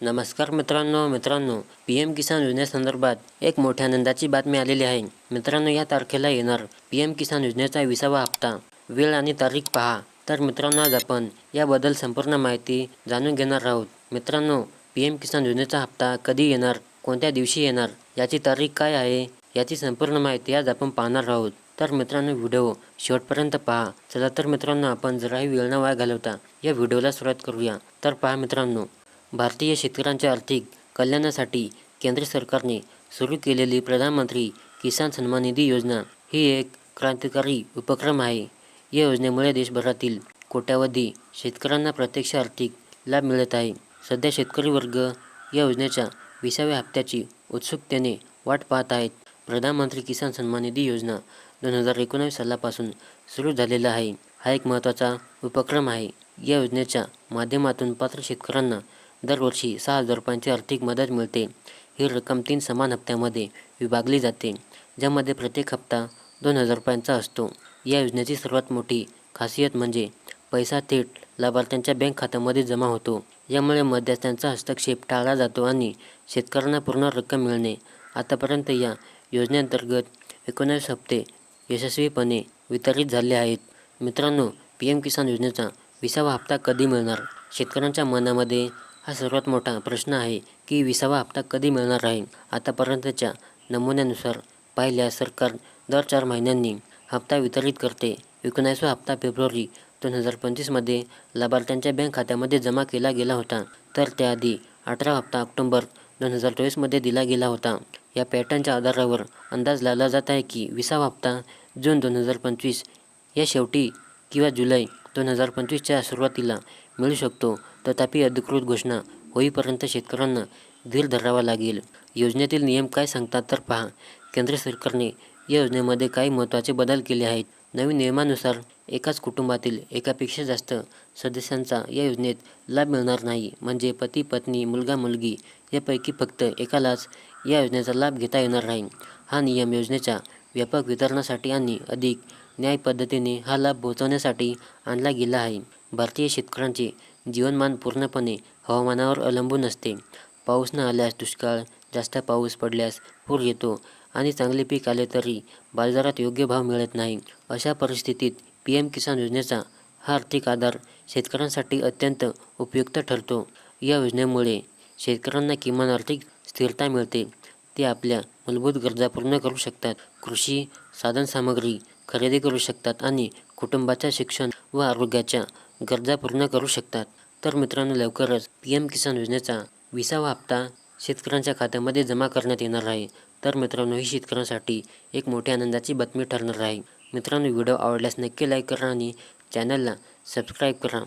नमस्कार मित्रांनो मित्रांनो पी एम किसान योजनेसंदर्भात एक मोठ्या आनंदाची बातमी आलेली आहे. मित्रांनो या तारखेला येणार पी एम किसान योजनेचा विसावा हप्ता. वेळ आणि तारीख पहा. तर मित्रांनो आज आपण याबद्दल संपूर्ण माहिती जाणून घेणार आहोत. मित्रांनो पी एम किसान योजनेचा हप्ता कधी येणार कोणत्या दिवशी येणार याची तारीख काय आहे याची संपूर्ण माहिती आज आपण पाहणार आहोत. तर मित्रांनो व्हिडिओ शेवटपर्यंत पहा. चला तर मित्रांनो आपण जराही वेळ न वाया घालवता या व्हिडिओला सुरुवात करूया. तर पहा मित्रांनो भारतीय शेतकऱ्यांच्या आर्थिक कल्याणासाठी केंद्र सरकारने सुरू केलेली प्रधानमंत्री किसान सन्मान निधी योजना ही एक क्रांतिकारी उपक्रम आहे. या योजनेमुळे देशभरातील कोट्यावधी शेतकऱ्यांना प्रत्यक्ष आर्थिक लाभ मिळत आहे. सध्या शेतकरी वर्ग या योजनेच्या विसाव्या हप्त्याची उत्सुकतेने वाट पाहत आहेत. प्रधानमंत्री किसान सन्मान निधी योजना दोन हजार एकोणावीस सालापासून सुरू झालेला आहे. हा एक महत्त्वाचा उपक्रम आहे. या योजनेच्या माध्यमातून पात्र शेतकऱ्यांना दरवर्षी सहा हजार रुपयांची आर्थिक मदत मिळते. ही रक्कम तीन समान हप्त्यामध्ये विभागली जाते ज्यामध्ये प्रत्येक हप्ता दोन हजार रुपयांचा असतो. या योजनेची सर्वात मोठी खासियत म्हणजे पैसा थेट लाभार्थ्यांच्या बँक खात्यामध्ये जमा होतो. यामुळे मध्यस्थांचा हस्तक्षेप टाळला जातो आणि शेतकऱ्यांना पूर्ण रक्कम मिळणे आतापर्यंत या योजनेअंतर्गत एकोणावीस हप्ते यशस्वीपणे वितरित झाले आहेत. मित्रांनो पी एम किसान योजनेचा विसावा हप्ता कधी मिळणार? शेतकऱ्यांच्या मनामध्ये हा सर्वात मोठा प्रश्न आहे की विसावा हप्ता कधी मिळणार आहे आतापर्यंतच्या नमुन्यानुसार पाहिल्यास सरकार दर चार महिन्यांनी हप्ता वितरित करते. एकोणावीसवा हप्ता फेब्रुवारी दोन हजार पंचवीसमध्ये लाभार्थ्यांच्या बँक खात्यामध्ये जमा केला गेला होता. तर त्याआधी अठरा हप्ता ऑक्टोंबर दोन हजार चोवीसमध्ये दिला गेला होता. या पॅटर्नच्या आधारावर अंदाज लावला जात आहे की विसावा हप्ता जून दोन हजार पंचवीस या शेवटी किंवा जुलै दोन हजार पंचवीसच्या सुरुवातीला मिळू शकतो. तथापि अधिकृत घोषणा होईपर्यंत शेतकऱ्यांना धीर धरावा लागेल. योजनेतील नियम काय सांगतात तर पहा. केंद्र सरकारने या योजनेमध्ये काही महत्त्वाचे बदल केले आहेत. नवीन नियमानुसार एकाच कुटुंबातील एकापेक्षा जास्त सदस्यांचा या योजनेत लाभ मिळणार नाही. म्हणजे पती पत्नी मुलगा मुलगी यापैकी फक्त एकालाच या योजनेचा लाभ घेता येणार नाही. हा नियम योजनेच्या व्यापक वितरणासाठी आणि अधिक न्याय पद्धतीने हा लाभ पोहोचवण्यासाठी आणला गेला आहे. भारतीय शेतकऱ्यांचे जीवनमान पूर्णपणे हवामानावर अवलंबून असते. पाऊस न आल्यास दुष्काळ जास्त पाऊस पडल्यास पूर येतो आणि चांगले पीक आले तरी बाजारात योग्य भाव मिळत नाही. अशा परिस्थितीत पी एम किसान योजनेचा हा आर्थिक आधार शेतकऱ्यांसाठी अत्यंत उपयुक्त ठरतो. या योजनेमुळे शेतकऱ्यांना किमान आर्थिक स्थिरता मिळते. ते आपल्या मूलभूत गरजा पूर्ण करू शकतात. कृषी साधनसामग्री खरेदी करू शकतात आणि कुटुंबाच्या शिक्षण व आरोग्याच्या गरजा पूर्ण करू शकतात. तर मित्रांनो लवकरच पी एम किसान योजनेचा विसावा हप्ता शेतकऱ्यांच्या खात्यामध्ये जमा करण्यात येणार आहे. तर मित्रांनो ही शेतकऱ्यांसाठी एक मोठी आनंदाची बातमी ठरणार आहे. मित्रांनो व्हिडिओ आवडल्यास नक्की लाईक करा आणि चॅनलला सबस्क्राईब करा.